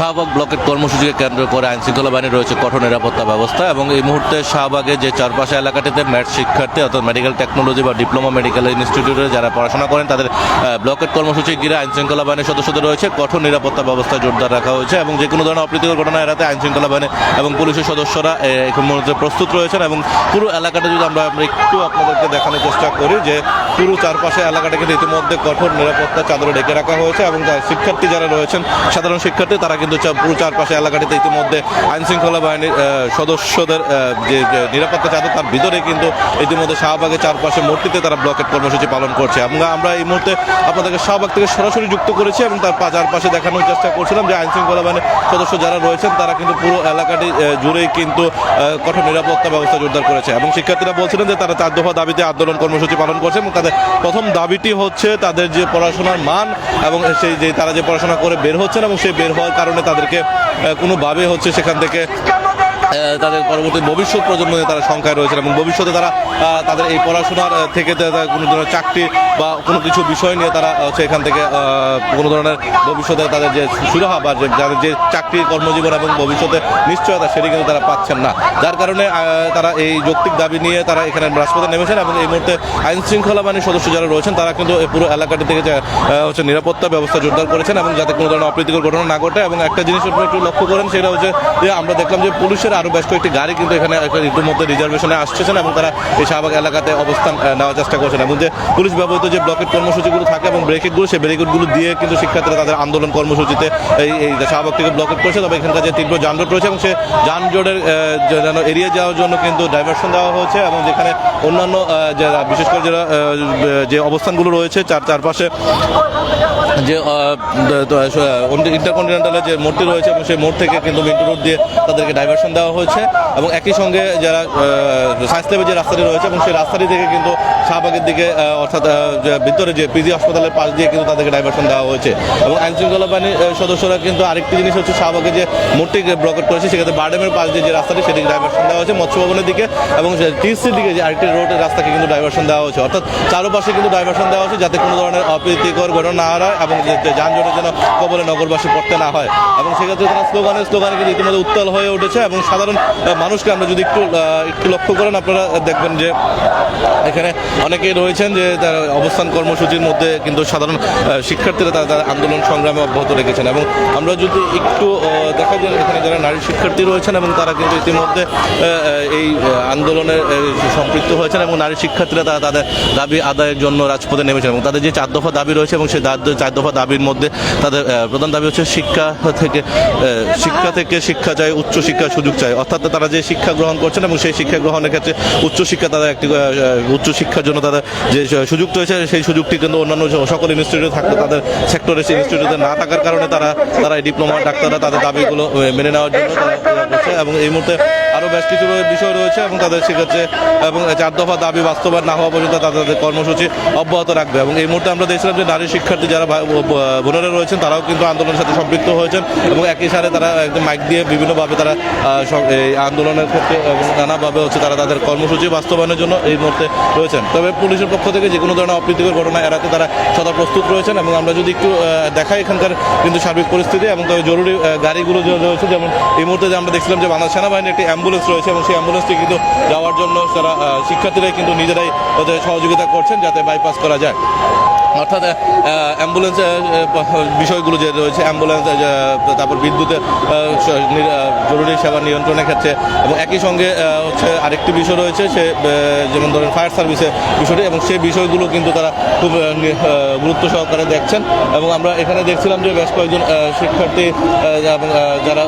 শাহবাগ ব্লকের কর্মসূচিকে কেন্দ্র করে আইন শৃঙ্খলা বাহিনী রয়েছে কঠোর নিরাপত্তা ব্যবস্থা এবং এই মুহূর্তে শাহবাগে যে চারপাশে এলাকাটিতে ম্যাট শিক্ষার্থী অর্থাৎ মেডিকেল টেকনোলজি বা ডিপ্লোমা মেডিকেল ইনস্টিটিউটে যারা পড়াশোনা করেন, তাদের ব্লকের কর্মসূচি ঘিরে আইন শৃঙ্খলা বাহিনীর সদস্যদের রয়েছে কঠোর নিরাপত্তা ব্যবস্থা জোরদার রাখা হয়েছে এবং যে কোনো ধরনের অপ্রীতিকর ঘটনা এড়াতে আইন শৃঙ্খলা বাহিনী এবং পুলিশের সদস্যরা এখন মুহূর্তে প্রস্তুত রয়েছেন এবং পুরো এলাকাটা যদি আমরা আমরা একটু আপনাদেরকে দেখানোর চেষ্টা করি যে পুরো চারপাশে এলাকাটা কিন্তু ইতিমধ্যে কঠোর নিরাপত্তা চাদরে ডেকে রাখা হয়েছে এবং শিক্ষার্থী যারা রয়েছেন, সাধারণ শিক্ষার্থী, তারা কিন্তু চা- পুরো চারপাশে এলাকাটিতে ইতিমধ্যে আইন শৃঙ্খলা বাহিনীর সদস্যদের যে নিরাপত্তা চাদর তার ভিতরে কিন্তু ইতিমধ্যে শাহবাগের চারপাশে মূর্তিতে তারা ব্লকেট কর্মসূচি পালন করছে। আমরা আমরা এই মুহূর্তে আপনাদেরকে শাহবাগ থেকে সরাসরি যুক্ত করেছি এবং তার চারপাশে দেখানোর চেষ্টা করছিলাম যে আইন শৃঙ্খলা বাহিনীর সদস্য যারা রয়েছেন, তারা কিন্তু পুরো এলাকাটি জুড়েই কিন্তু কঠোর নিরাপত্তা ব্যবস্থা জোরদার করেছে। এবং শিক্ষার্থীরা বলছিলেন যে তারা চার দফা দাবিতে আন্দোলন কর্মসূচি পালন করছে এবং তাদের প্রথম দাবিটি হচ্ছে তাদের যে পড়াশোনার মান এবং সেই যে তারা যে পড়াশোনা করে বের হচ্ছেন এবং সেই বের হওয়ার কারণে তাদেরকে কোনোভাবে হচ্ছে সেখান থেকে তাদের পরবর্তী ভবিষ্যৎ প্রজন্ম তারা সংখ্যায় রয়েছেন এবং ভবিষ্যতে তারা তাদের এই পড়াশোনার থেকে কোনো ধরনের চাকরি বা কোনো কিছু বিষয় নিয়ে তারা হচ্ছে এখান থেকে কোনো ধরনের ভবিষ্যতে তাদের যে সুরাহা বা যাদের যে চাকরি, কর্মজীবন এবং ভবিষ্যতে নিশ্চয়তা সেটি কিন্তু তারা পাচ্ছেন না। যার কারণে তারা এই যৌক্তিক দাবি নিয়ে তারা এখানে রাজপথে নেমেছেন এবং এই মুহূর্তে আইন শৃঙ্খলা বাহিনীর সদস্য যারা রয়েছেন, তারা কিন্তু পুরো এলাকাটি থেকে হচ্ছে নিরাপত্তা ব্যবস্থা জোরদার করেছেন এবং যাতে কোনো ধরনের অপ্রীতিকর ঘটনা না ঘটে এবং একটা জিনিস একটু লক্ষ্য করেন, সেটা হচ্ছে যে আমরা দেখলাম যে পুলিশের আরও বেশ কয়েকটি গাড়ি কিন্তু এখানে ইতিমধ্যে রিজার্ভেশনে আসছেন এবং তারা এই শাহবাগ এলাকাতে অবস্থান নেওয়ার চেষ্টা করছেন। এবং যে পুলিশ ব্যবহৃত যে ব্লকের কর্মসূচিগুলো থাকে এবং ব্রেকেটগুলো সেই ব্রেকেটগুলো দিয়ে কিন্তু শিক্ষার্থীরা তাদের আন্দোলন কর্মসূচিতে এই এই শাহবাগ থেকে ব্লকেট করেছে। তবে এখানকার যে তীব্র যানজট রয়েছে এবং সে যানজটের যেন এড়িয়ে যাওয়ার জন্য কিন্তু ডাইভারশন দেওয়া হয়েছে এবং যেখানে অন্যান্য বিশেষ করে যারা যে অবস্থানগুলো রয়েছে, চার, চারপাশে যে ইন্টারকন্টিনেন্টালের যে মোড়টি রয়েছে এবং সেই মোড় থেকে কিন্তু মিন্টু রোড দিয়ে তাদেরকে ডাইভারশন দেওয়া হয়েছে এবং একই সঙ্গে যারা সায়েন্স ল্যাবের যে রাস্তাটি রয়েছে এবং সেই রাস্তাটি থেকে কিন্তু শাহবাগের দিকে অর্থাৎ ভিতরে যে পিজি হাসপাতালের পাশ দিয়ে কিন্তু তাদেরকে ডাইভারশন দেওয়া হয়েছে এবং আইন শৃঙ্খলা বাহিনীর সদস্যরা কিন্তু আরেকটি জিনিস হচ্ছে শাহবাগে যে মোড়টি ব্লকেট করেছে, সেক্ষেত্রে বারডেমের পাশ দিয়ে যে রাস্তাটি সেদিকে ডাইভারশন দেওয়া হয়েছে মৎস্য ভবনের দিকে এবং টিএসসির দিকে যে আরেকটি রোডের রাস্তাকে কিন্তু ডাইভারশন দেওয়া হয়েছে। অর্থাৎ চারপাশে কিন্তু ডাইভারশন দেওয়া হয়েছে যাতে কোনো ধরনের অপ্রীতিকর ঘটনা না হয় এবং যানজটের যেন কবলে নগরবাসী পড়তে না হয়। এবং সেক্ষেত্রে তারা স্লোগানে স্লোগানে কিন্তু ইতিমধ্যে উত্তাল হয়ে উঠেছে এবং সাধারণ মানুষকে আমরা যদি একটু একটু লক্ষ্য করেন, আপনারা দেখবেন যে এখানে অনেকেই রয়েছেন যে তার অবস্থান কর্মসূচির মধ্যে কিন্তু সাধারণ শিক্ষার্থীরা তারা তাদের আন্দোলন সংগ্রামে অব্যাহত রেখেছেন এবং আমরা যদি একটু দেখা যায় এখানে যারা নারী শিক্ষার্থী রয়েছেন এবং তারা কিন্তু ইতিমধ্যে এই আন্দোলনে সম্পৃক্ত হয়েছেন এবং নারী শিক্ষার্থীরা তারা তাদের দাবি আদায়ের জন্য রাজপথে নেমেছেন এবং তাদের যে চার দফা দাবি রয়েছে এবং সেই চার দফা দাবির মধ্যে তাদের প্রধান দাবি হচ্ছে শিক্ষা থেকে শিক্ষা থেকে শিক্ষা চাই, উচ্চ শিক্ষার সুযোগ চাই। অর্থাৎ তারা যে শিক্ষা গ্রহণ করছেন এবং সেই শিক্ষা গ্রহণের ক্ষেত্রে উচ্চশিক্ষা তারা একটি আহ, আহ, উচ্চ শিক্ষার জন্য তারা যে সুযোগ হয়েছে সেই সুযোগটি কিন্তু অন্যান্য সকল ইনস্টিটিউটে থাকতে তাদের সেক্টরে সেই ইনস্টিটিউটে না থাকার কারণে তারা তারা ডিপ্লোমা ডাক্তাররা তাদের দাবিগুলো মেনে নেওয়ার জন্য তারা করছে এবং এই মুহূর্তে বেশ কিছু বিষয় রয়েছে এবং তাদের সেক্ষেত্রে এবং চার দফা দাবি বাস্তবায়ন না হওয়া পর্যন্ত তাদের কর্মসূচি অব্যাহত রাখবে। এবং এই মুহূর্তে আমরা দেখছিলাম যে নারী শিক্ষার্থী যারা বোনেরা রয়েছেন, তারাও কিন্তু আন্দোলনের সাথে সম্পৃক্ত হয়েছেন এবং একই সাথে তারা একদম মাইক দিয়ে বিভিন্নভাবে তারা এই আন্দোলনের ক্ষেত্রে এবং নানাভাবে হচ্ছে তারা তাদের কর্মসূচি বাস্তবায়নের জন্য এই মুহূর্তে রয়েছেন। তবে পুলিশের পক্ষ থেকে যে কোনো ধরনের অপ্রীতিকর ঘটনা এড়াতে তারা সদা প্রস্তুত রয়েছেন এবং আমরা যদি একটু দেখাই এখানকার কিন্তু সার্বিক পরিস্থিতি এবং তবে জরুরি গাড়িগুলো রয়েছে, যেমন এই মুহূর্তে যে আমরা দেখছিলাম যে বাংলাদেশ সেনাবাহিনীর একটি অ্যাম্বুলেন্স রয়েছে এবং সেই অ্যাম্বুলেন্সটি কিন্তু যাওয়ার জন্য তারা শিক্ষার্থীরাই কিন্তু নিজেরাই ওদের সহযোগিতা করছেন যাতে বাইপাস করা যায়। অর্থাৎ অ্যাম্বুলেন্স বিষয়গুলো যে রয়েছে অ্যাম্বুলেন্স তারপর বিদ্যুতের জরুরি সেবা নিয়ন্ত্রণের ক্ষেত্রে এবং একই সঙ্গে হচ্ছে আরেকটি বিষয় রয়েছে, সে যেমন ধরেন ফায়ার সার্ভিসের বিষয়টি, এবং সেই বিষয়গুলো কিন্তু তারা খুব গুরুত্ব সহকারে দেখছেন। এবং আমরা এখানে দেখছিলাম যে বেশ কয়েকজন শিক্ষার্থী এবং যারা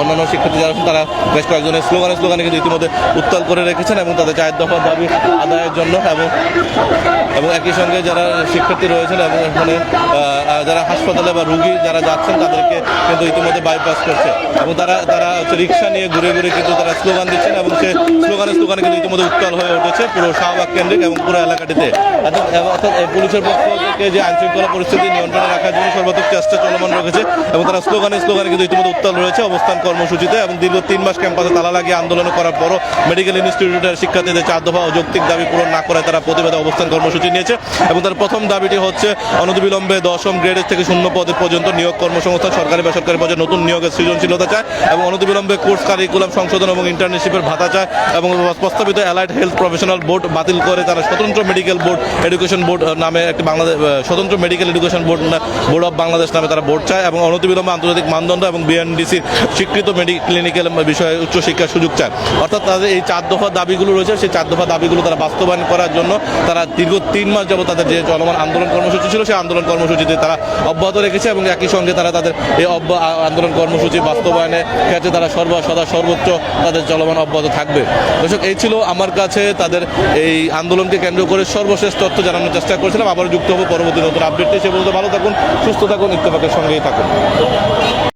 অন্যান্য শিক্ষার্থী যারা তারা বেশ কয়েকজনের স্লোগানে স্লোগানে কিন্তু ইতিমধ্যে উত্তাল করে রেখেছেন এবং তাদের চায়ের দফা দাবি আদায়ের জন্য, এবং এবং একই সঙ্গে যারা শিক্ষার্থী রয়েছেন এবং এখানে যারা হাসপাতালে বা রুগী যারা যাচ্ছেন, তাদেরকে কিন্তু ইতিমধ্যে বাইপাস করছে। এবং তারা তারা হচ্ছে রিক্সা নিয়ে ঘুরে ঘুরে কিন্তু তারা স্লোগান দিচ্ছেন এবং সে স্লোগানে স্লোগানে কিন্তু ইতিমধ্যে উত্তাল হয়ে উঠেছে পুরো শাহবাগ কেন্দ্রিক এবং পুরো এলাকাটিতে। অর্থাৎ পুলিশের পক্ষ থেকে যে আইন শৃঙ্খলা পরিস্থিতি নিয়ন্ত্রণে রাখার জন্য সর্বাত্মক চেষ্টা চলমান রেখেছে এবং তারা স্লোগানে স্লোগানে কিন্তু ইতিমধ্যে উত্তাল রয়েছে অবস্থান কর্মসূচিতে এবং দীর্ঘ তিন মাস ক্যাম্পাসে তালা লাগিয়ে আন্দোলন করার পরও মেডিকেল ইনস্টিটিউটের শিক্ষার্থীদের চার দফা অযৌক্তিক দাবি পূরণ না করায় তারা প্রতিবাদে অবস্থান কর্মসূচি নিয়েছে এবং তার প্রথম দাবিটি হচ্ছে অনতিবিলম্বে দশম গ্রেডের থেকে শূন্য পদে পর্যন্ত নিয়োগ কর্মসংস্থান, সরকারি বেসরকারি পর্যায়ে নতুন নিয়োগের সৃজনশীলতা চায় এবং অনতিবিলম্বে কোর্স কারিকুলাম সংশোধন এবং ইন্টার্নশিপের ভাতা চায় এবং প্রস্তাবিত অ্যালাইড হেলথ প্রফেশনাল বোর্ড বাতিল করে তারা স্বতন্ত্র মেডিকেল বোর্ড এডুকেশন বোর্ড নামে একটি বাংলাদেশ স্বতন্ত্র medical education board board of Bangladesh নামে তারা বোর্ড চায় এবং অনতিবিলম্বে আন্তর্জাতিক মানদণ্ড এবং বিএনডিসির স্বীকৃত মেডিকেল ক্লিনিক্যাল বিষয়ে উচ্চশিক্ষার সুযোগ চায়। অর্থাৎ তাদের এই চার দফা দাবিগুলো রয়েছে, সেই চার দফা দাবিগুলো তারা বাস্তবায়ন করার জন্য তারা দীর্ঘ তিন মাস যাবত তাদের যে চলমান আন্দোলন কর্মসূচি ছিল, সেই আন্দোলন কর্মসূচিতে তারা অব্যাহত রেখেছে এবং একই সঙ্গে তারা তাদের এই আন্দোলন কর্মসূচি বাস্তবায়নে ক্ষেত্রে তারা সর্ব, সদা সর্বোচ্চ তাদের চলমান অব্যাহত থাকবে। দর্শক, এই ছিল আমার কাছে তাদের এই আন্দোলনকে কেন্দ্র করে সর্বশেষ তথ্য জানানোর চেষ্টা করেছিলাম। আবার যুক্ত হব পরবর্তী নতুন আপডেটটি সে বলতে ভালো থাকুন, সুস্থ থাকুন, ইত্তেফাকের সঙ্গেই থাকুন।